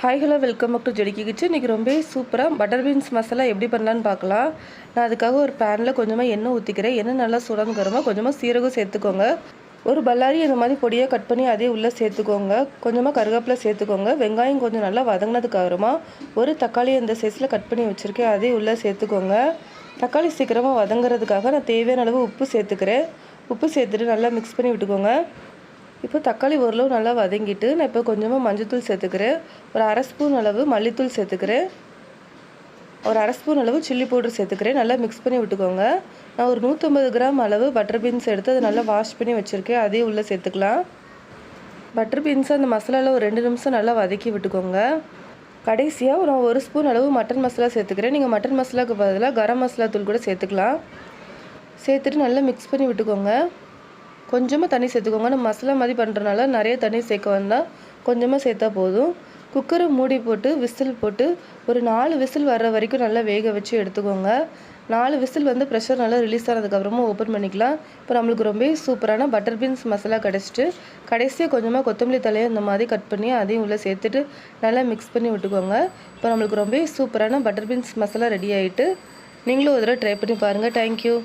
Hi hello welcome back to ஜெடிக்கி kitchen இன்றைக்கி ரொம்ப சூப்பராக பட்டர் பீன்ஸ் மசாலா எப்படி பண்ணலான்னு பார்க்கலாம். நான் அதுக்காக ஒரு பேனில் கொஞ்சமாக எண்ணெய் ஊற்றிக்கிறேன் எண்ணெய் நல்லா சுடங்குறோமோ கொஞ்சமாக சீரகம் சேர்த்துக்கோங்க. ஒரு பல்லாரி இந்த மாதிரி பொடியாக கட் பண்ணி அதே உள்ளே சேர்த்துக்கோங்க. கொஞ்சமாக கருவேப்பிலை சேர்த்துக்கோங்க. வெங்காயம் கொஞ்சம் நல்லா வதங்கினதுக்கப்புறமா ஒரு தக்காளி இந்த சைஸில் கட் பண்ணி வச்சுருக்கேன். அதே உள்ளே சேர்த்துக்கோங்க. தக்காளி சீக்கிரமாக வதங்குறதுக்காக நான் தேவையான அளவு உப்பு சேர்த்துக்கிறேன். உப்பு சேர்த்துட்டு நல்லா மிக்ஸ் பண்ணி விட்டுக்கோங்க. இப்போ தக்காளி ஓரளவு நல்லா வதங்கிட்டு நான் இப்போ கொஞ்சமாக மஞ்சள்தூள் சேர்த்துக்கிறேன். ஒரு அரை ஸ்பூன் அளவு மல்லித்தூள் சேர்த்துக்கிறேன். ஒரு அரை ஸ்பூன் அளவு சில்லி பவுடர் சேர்த்துக்கிறேன். நல்லா மிக்ஸ் பண்ணி விட்டுக்கோங்க. நான் ஒரு நூற்றம்பது கிராம் அளவு பட்டர் பீன்ஸ் எடுத்து அதை நல்லா வாஷ் பண்ணி வச்சுருக்கேன். அதையும் உள்ளே சேர்த்துக்கலாம். பட்டர் பீன்ஸை அந்த மசாலாவில் ஒரு ரெண்டு நிமிஷம் நல்லா வதக்கி விட்டுக்கோங்க. கடைசியாக நான் ஒரு ஸ்பூன் அளவு மட்டன் மசாலா சேர்த்துக்கிறேன். நீங்கள் மட்டன் மசாலாவுக்கு பதிலாக கரம் மசாலா தூள் கூட சேர்த்துக்கலாம். சேர்த்துட்டு நல்லா மிக்ஸ் பண்ணி விட்டுக்கோங்க. கொஞ்சமாக தண்ணி சேர்த்துக்கோங்க. நம்ம மசாலா மாதிரி பண்ணுறனால நிறைய தண்ணி சேர்க்க வந்தால் கொஞ்சமாக சேர்த்தா போதும். குக்கரை மூடி போட்டு விசில் போட்டு ஒரு நாலு விசில் வர்ற வரைக்கும் நல்லா வேக வச்சு எடுத்துக்கோங்க. நாலு விசில் வந்து ப்ரெஷர் நல்லா ரிலீஸ் ஆனதுக்கப்புறமா ஓப்பன் பண்ணிக்கலாம். இப்போ நம்மளுக்கு ரொம்ப சூப்பரான பட்டர் பீன்ஸ் மசாலா கிடச்சிட்டு கடைசியாக கொஞ்சமாக கொத்தமல்லி தலையை இந்த மாதிரி கட் பண்ணி அதையும் உள்ளே சேர்த்துட்டு நல்லா மிக்ஸ் பண்ணி விட்டுக்கோங்க. இப்போ நம்மளுக்கு ரொம்ப சூப்பரான பட்டர் பீன்ஸ் மசாலா ரெடி ஆகிட்டு நீங்களும் ஒரு தடவை ட்ரை பண்ணி பாருங்கள் தேங்க்யூ